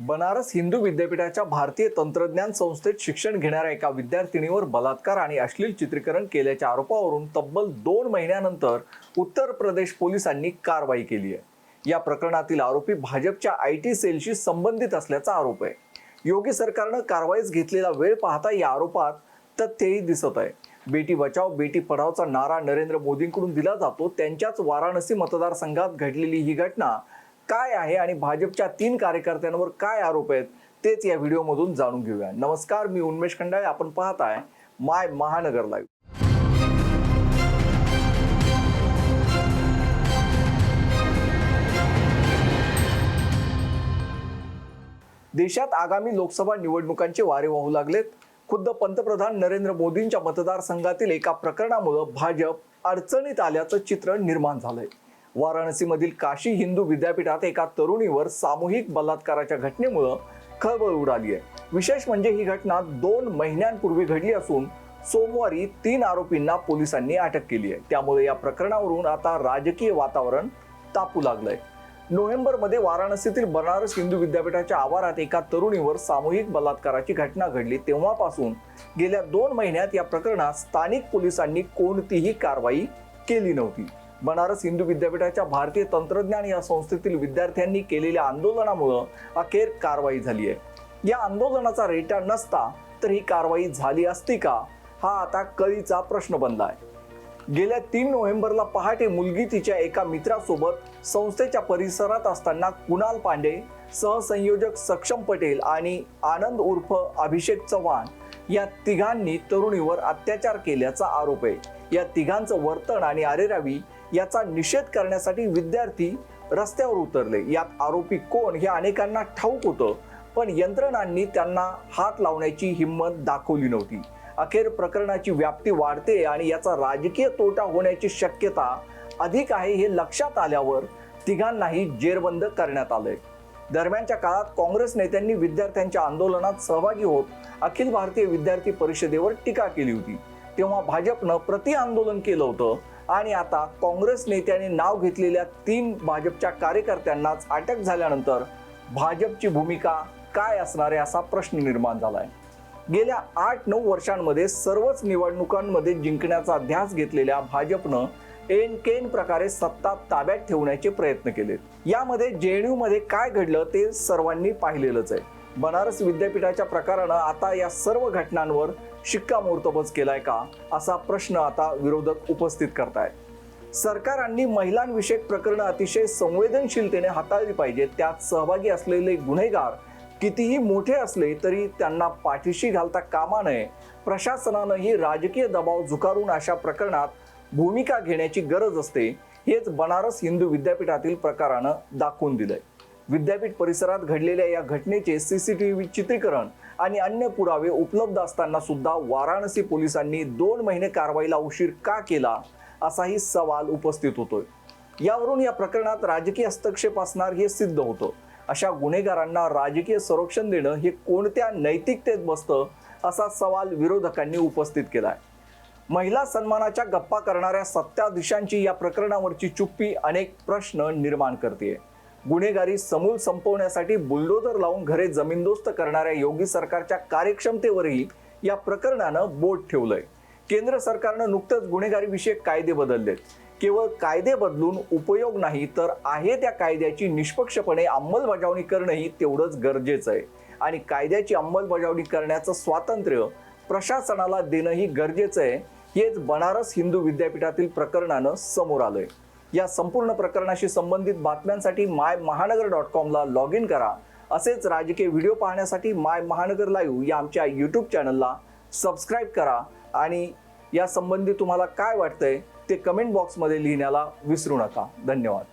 बनारस हिंदू विद्यापीठाच्या भारतीय तंत्रज्ञान संस्थेत शिक्षण घेणाऱ्या एका विद्यार्थिनीवर बलात्कार आणि अश्लील चित्रीकरण केल्याच्या आरोपावरून तब्बल दोन महिन्यानंतर उत्तर प्रदेश पोलिसांनी कारवाई केली आहे. या प्रकरणातील आरोपी भाजपच्या आय टी सेलशी संबंधित असल्याचा आरोप आहे. योगी सरकारनं कारवाईस घेतलेला वेळ पाहता या आरोपात तथ्यही दिसत आहे. बेटी बचाव बेटी पढावचा नारा नरेंद्र मोदींकडून दिला जातो. त्यांच्याच वाराणसी मतदारसंघात घडलेली ही घटना काय आहे आणि भाजपच्या तीन कार्यकर्त्यांवर काय आरोप आहेत तेच या व्हिडिओमधून जाणून घेऊया. नमस्कार मी उन्मेश खंडाळे. आपण पाहताय माय महानगर लाईव्ह देशात आगामी लोकसभा निवडणुकांचे वारे वाहू लागलेत. खुद्द पंतप्रधान नरेंद्र मोदींच्या मतदारसंघातील एका प्रकरणामुळे भाजप अडचणीत आल्याचं चित्र निर्माण झालंय. वाराणसीमधील काशी हिंदू विद्यापीठात एका तरुणीवर सामूहिक बलात्काराच्या घटनेमुळं खळबळ उडाली आहे. विशेष म्हणजे ही घटना दोन महिन्यांपूर्वी घडली असून सोमवारी तीन आरोपींना पोलिसांनी अटक केली आहे. त्यामुळे या प्रकरणावरून आता राजकीय वातावरण तापू लागलंय. नोव्हेंबरमध्ये वाराणसीतील बनारस हिंदू विद्यापीठाच्या आवारात एका तरुणीवर सामूहिक बलात्काराची घटना घडली. तेव्हापासून गेल्या दोन महिन्यात या प्रकरणात स्थानिक पोलिसांनी कोणतीही कारवाई केली नव्हती. बनारस हिंदू विद्यापीठाच्या भारतीय तंत्रज्ञान या संस्थेतील विद्यार्थ्यांनी केलेल्या आंदोलनामुळं अखेर कारवाई झाली आहे. या आंदोलनाचा रेटा नसता तर ही कारवाई झाली असती का? हा आता कळीचा प्रश्न बनला आहे. गेल्या तीन नोव्हेंबरला पहाटे मुलगी तिच्या एका मित्रासोबत संस्थेच्या परिसरात असताना कुणाल पांडे सहसंयोजक सक्षम पटेल आणि आनंद उर्फ अभिषेक चव्हाण या तिघांनी तरुणीवर अत्याचार केल्याचा आरोप आहे. या तिघांचं वर्तन आणि अरेरावी याचा निषेध करण्यासाठी विद्यार्थी रस्त्यावर उतरले. यात आरोपी कोण हे अनेकांना ठाऊक होतं पण यंत्रणांनी त्यांना हात लावण्याची हिंमत दाखवली नव्हती. अखेर प्रकरणाची व्याप्ती वाढते आणि याचा राजकीय तोटा होण्याची शक्यता अधिक आहे हे लक्षात आल्यावर तिघांनाही जेरबंद करण्यात आलंय. दरम्यानच्या काळात काँग्रेस नेत्यांनी विद्यार्थ्यांच्या आंदोलनात सहभागी होत अखिल भारतीय विद्यार्थी परिषदेवर टीका केली होती. तेव्हा भाजपनं प्रति आंदोलन केलं होतं आणि आता काँग्रेस नेत्याने नाव घेतलेल्या तीन भाजपच्या कार्यकर्त्यांनाच अटक झाल्यानंतर भाजपची भूमिका काय असणार आहे असा प्रश्न निर्माण झालाय. गेल्या आठ नऊ वर्षांमध्ये सर्वच निवडणुकांमध्ये जिंकण्याचा ध्यास घेतलेल्या भाजपनं एन केन प्रकारे सत्ता ताब्यात ठेवण्याचे प्रयत्न केलेत. यामध्ये जेएनयू मध्ये काय घडलं ते सर्वांनी पाहिलेलंच आहे. बनारस विद्यापीठाच्या प्रकारानं आता या सर्व घटनांवर शिक्कामोर्तबच केलाय का असा प्रश्न आता विरोधक उपस्थित करतायत. सरकारांनी महिलांविषयक प्रकरणं अतिशय संवेदनशीलतेने हाताळली पाहिजेत. त्यात सहभागी असलेले गुन्हेगार कितीही मोठे असले तरी त्यांना पाठीशी घालता कामा नये. प्रशासनानंही राजकीय दबाव झुकारून अशा प्रकरणात भूमिका घेण्याची गरज असते हेच बनारस हिंदू विद्यापीठातील प्रकारानं दाखवून दिलंय. विद्यापीठ परिसरात घडलेल्या या घटनेचे सीसीटीव्ही चित्रीकरण आणि अन्य पुरावे उपलब्ध असताना सुद्धा वाराणसी पोलिसांनी दोन महिने कारवाईला उशीर का केला असाही सवाल उपस्थित होतोय. यावरून या प्रकरणात राजकीय हस्तक्षेप असणार हे सिद्ध होतं. अशा गुन्हेगारांना राजकीय संरक्षण देणं हे कोणत्या नैतिकतेत बसतं असा सवाल विरोधकांनी उपस्थित केला आहे महिला सन्मानाच्या गप्पा करणाऱ्या सत्ताधीशांची या प्रकरणावरची चुप्पी अनेक प्रश्न निर्माण करते गुन्हेगारी समूल संपवण्यासाठी बुलडोजर लावून घरे जमीनदोस्त करणाऱ्या योगी सरकारच्या कार्यक्षमतेवरही या प्रकरणानं बोट ठेवलंय. केंद्र सरकारनं नुकतंच गुन्हेगारीविषयक कायदे बदललेत. केवळ कायदे बदलून उपयोग नाही तर आहे त्या कायद्याची निष्पक्षपणे अंमलबजावणी करणंही तेवढंच गरजेचं आहे. आणि कायद्याची अंमलबजावणी करण्याचं स्वातंत्र्य प्रशासनाला देणंही गरजेचं आहे. हेच बनारस हिंदू विद्यापीठातील प्रकरणानं समोर आलंय. या संपूर्ण प्रकरणाशी संबंधित बातम्यांसाठी माय महानगर डॉट कॉमला लॉग इन करा. असेच राजकीय व्हिडिओ पाहण्यासाठी माय महानगर लाईव्ह या आमच्या यूट्यूब चॅनलला सबस्क्राईब करा आणि या संबंधी तुम्हाला काय वाटतंय ते कमेंट बॉक्समध्ये लिहिण्याला विसरू नका. धन्यवाद.